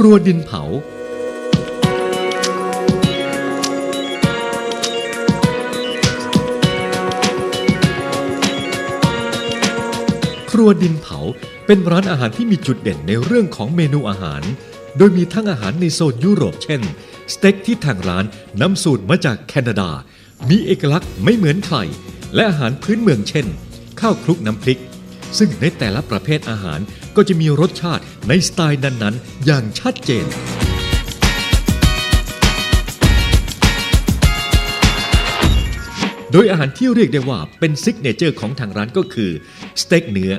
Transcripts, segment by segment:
ครัวดินเผา ครัวดินเผาเป็นร้านอาหารที่มีจุดเด่นในเรื่องของเมนูอาหาร โดยมีทั้งอาหารในโซนยุโรปเช่น สเต็กที่ทางร้านนำสูตรมาจากแคนาดา มีเอกลักษณ์ไม่เหมือนใคร และอาหารพื้นเมืองเช่น ข้าวคลุกน้ำพริก ซึ่งในแต่ละประเภทอาหารก็จะมีรสชาติในสไตล์นั้นๆ อย่างชัดเจน โดยอาหารที่เรียกได้ว่าเป็นซิกเนเจอร์ของทางร้านก็คือ สเต็กเนื้อ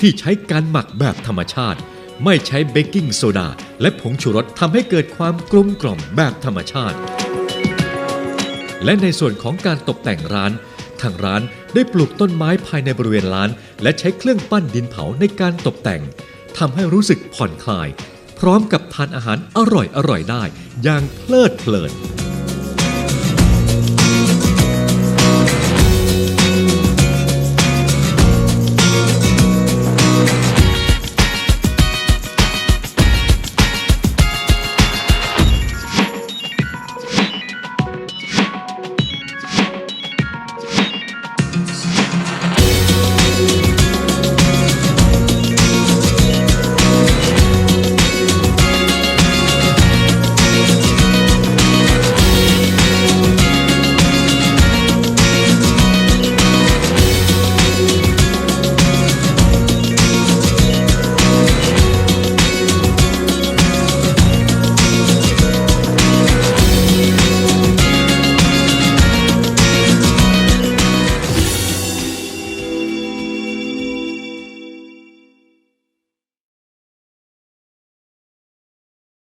ที่ใช้การหมักแบบธรรมชาติ ไม่ใช้เบกกิ้งโซดา และผงชูรสทำให้เกิดความกลมกล่อมแบบธรรมชาติ และในส่วนของการตกแต่งร้าน ทางร้านได้ปลูกต้นไม้ภายในบริเวณร้าน และใช้เครื่องปั้นดินเผาในการตกแต่งทำให้รู้สึกผ่อนคลาย พร้อมกับทานอาหารอร่อยๆได้ อย่างเพลิดเพลิน